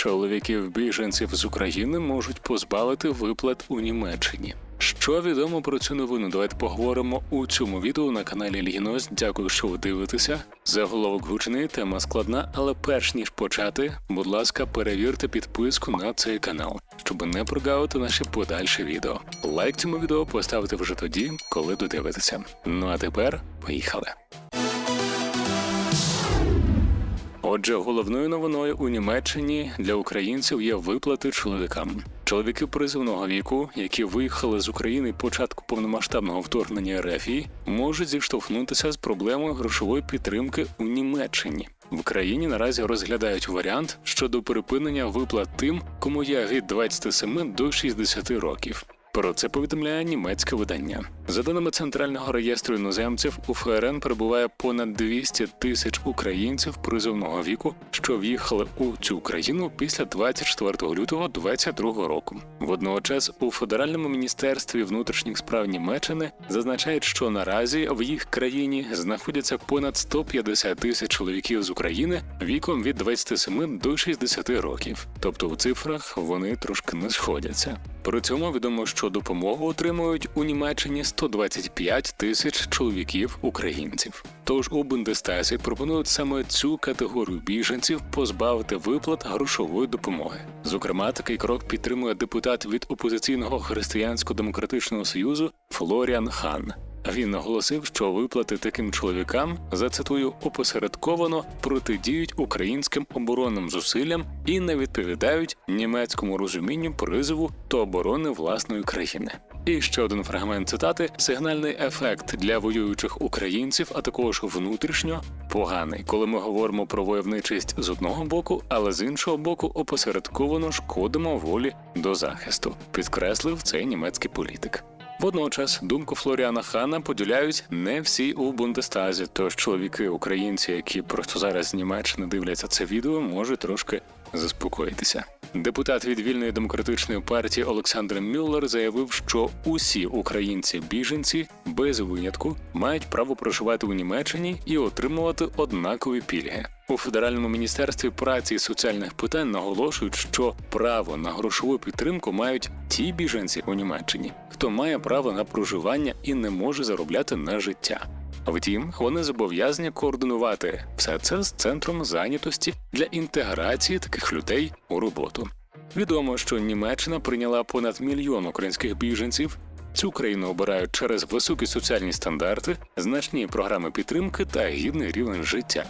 Чоловіків біженців з України можуть позбавити виплат у Німеччині. Що відомо про цю новину? Давайте поговоримо у цьому відео на каналі Ільгінос. Дякую, що ви дивитеся. Заголовок гучний, тема складна, але перш ніж почати, будь ласка, перевірте підписку на цей канал, щоб не прогавити наші подальші відео. Лайк цьому відео поставити вже тоді, коли додивитеся. Ну а тепер поїхали. Отже, головною новиною у Німеччині для українців є виплати чоловікам. Чоловіки призивного віку, які виїхали з України початку повномасштабного вторгнення РФ, можуть зіштовхнутися з проблемою грошової підтримки у Німеччині. В країні наразі розглядають варіант щодо припинення виплат тим, кому є від 27 до 60 років. Про це повідомляє німецьке видання. За даними центрального реєстру іноземців, у ФРН перебуває понад 200 тисяч українців призовного віку, що в'їхали у цю країну після 24 лютого 2022 року. Водночас у федеральному міністерстві внутрішніх справ Німеччини зазначають, що наразі в їх країні знаходяться понад 150 тисяч чоловіків з України віком від 27 до 60 років. Тобто у цифрах вони трошки не сходяться. При цьому відомо, що допомогу отримують у Німеччині 125 тисяч чоловіків українців. Тож у Бундестазі пропонують саме цю категорію біженців позбавити виплат грошової допомоги. Зокрема, такий крок підтримує депутат від опозиційного християнсько-демократичного союзу Флоріан Хан. Він наголосив, що виплати таким чоловікам зацитую опосередковано протидіють українським оборонним зусиллям і не відповідають німецькому розумінню призову та оборони власної країни. І ще один фрагмент цитати: сигнальний ефект для воюючих українців, а також внутрішньо поганий, коли ми говоримо про войовничість з одного боку, але з іншого боку опосередковано шкодимо волі до захисту, підкреслив цей німецький політик. Водночас думку Флоріана Хана поділяють не всі у Бундестазі. Тож чоловіки українці, які просто зараз з Німеччини дивляться це відео, можуть трошки заспокоїтися. Депутат від вільної демократичної партії Олександр Мюллер заявив, що усі українці-біженці без винятку мають право проживати у Німеччині і отримувати однакові пільги. У федеральному міністерстві праці і соціальних питань наголошують, що право на грошову підтримку мають ті біженці у Німеччині, хто має право на проживання і не може заробляти на життя. Втім, вони зобов'язані координувати все це з центром зайнятості для інтеграції таких людей у роботу. Відомо, що Німеччина прийняла понад мільйон українських біженців. Цю країну обирають через високі соціальні стандарти, значні програми підтримки та гідний рівень життя.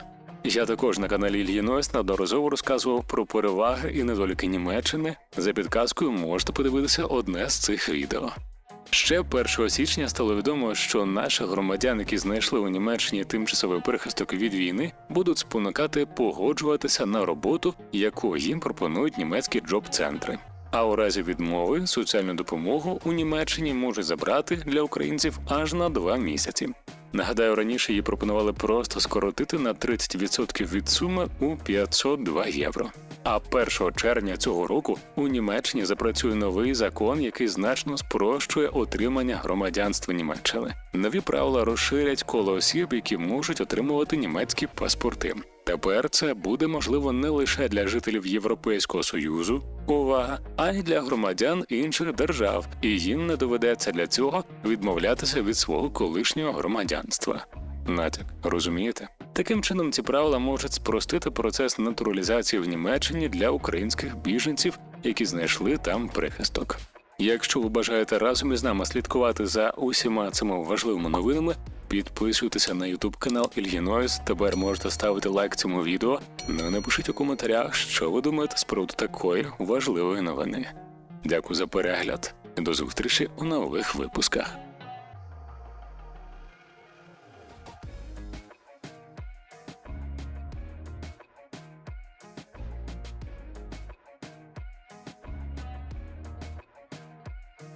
Я також на каналі Ільї Нойс неодноразово розказував про переваги і недоліки Німеччини. За підказкою можете подивитися одне з цих відео. Ще 1 січня стало відомо, що наших громадян, які знайшли у Німеччині тимчасовий прихисток від війни, будуть спонукати погоджуватися на роботу, яку їм пропонують німецькі джоб-центри. А у разі відмови соціальну допомогу у Німеччині можуть забрати для українців аж на два місяці. Нагадаю, раніше її пропонували просто скоротити на 30% від суми у 502 євро. А 1 червня цього року у Німеччині запрацює новий закон, який значно спрощує отримання громадянства Німеччини. Нові правила розширять коло осіб, які можуть отримувати німецькі паспорти. Тепер це буде можливо не лише для жителів Європейського союзу, увага, а й для громадян інших держав, і їм не доведеться для цього відмовлятися від свого колишнього громадянства. Натяк, розумієте? Таким чином, ці правила можуть спростити процес натуралізації в Німеччині для українських біженців, які знайшли там прихисток. Якщо ви бажаєте разом із нами слідкувати за усіма цими важливими новинами, підписуйтеся на YouTube канал Ільгінойс. Тепер можете ставити лайк цьому відео. Ну і напишіть у коментарях, що ви думаєте з приводу такої важливої новини. Дякую за перегляд. До зустрічі у нових випусках.